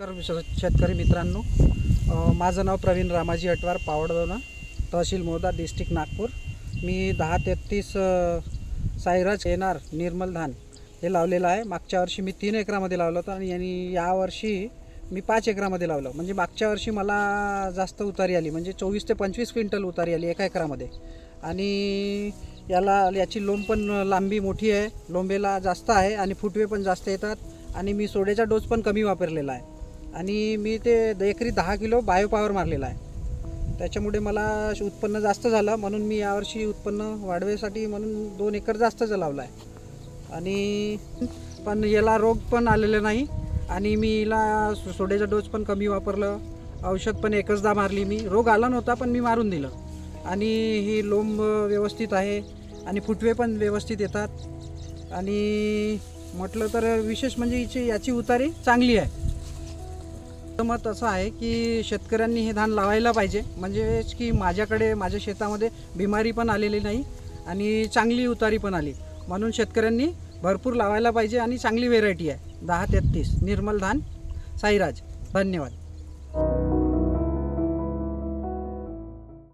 तर शेतकरी मित्रांनो. माझं नाव प्रवीण रामाजी अटवार पावडदोना तहसील मोदा डिस्ट्रिक्ट नागपूर. मी दहा तेहतीस साईराज येणार निर्मल धान हे लावलेलं आहे. मागच्या वर्षी मी तीन एकरामध्ये लावलं होतं आणि यांनी यावर्षी मी पाच एकरामध्ये लावलं. म्हणजे मागच्या वर्षी मला जास्त उतारी आली म्हणजे चोवीस ते पंचवीस क्विंटल उतारी आली एका एकरामध्ये. आणि याला याची लोंब पण लांबी मोठी आहे लोंबेला जास्त आहे आणि फुटवे पण जास्त येतात आणि मी सोड्याचा डोस पण कमी वापरलेला आहे. आणि मी ते एकरी दहा किलो बायोपावर मारलेला आहे. त्याच्यामुळे मला उत्पन्न जास्त झालं म्हणून मी यावर्षी उत्पन्न वाढवेसाठी म्हणून दोन एकर जास्तच लावला आहे आणि पण याला रोग पण आलेले नाही. आणि मी हिला सोड्याचा डोस पण कमी वापरलं. औषध पण एकचदा मारली मी. रोग आला नव्हता पण मी मारून दिलं. आणि ही लोंब व्यवस्थित आहे आणि फुटवे पण व्यवस्थित येतात. आणि म्हटलं तर विशेष म्हणजे हिची याची उतारी चांगली आहे. मत असं आहे की शेतकऱ्यांनी हे धान लावायला पाहिजे. म्हणजेच की माझ्याकडे माझ्या शेतामध्ये बिमारी पण आलेली नाही आणि चांगली उतारी पण आली. म्हणून शेतकऱ्यांनी भरपूर लावायला पाहिजे आणि चांगली व्हेरायटी आहे. दहा तेहतीस निर्मल धान साईराज. धन्यवाद.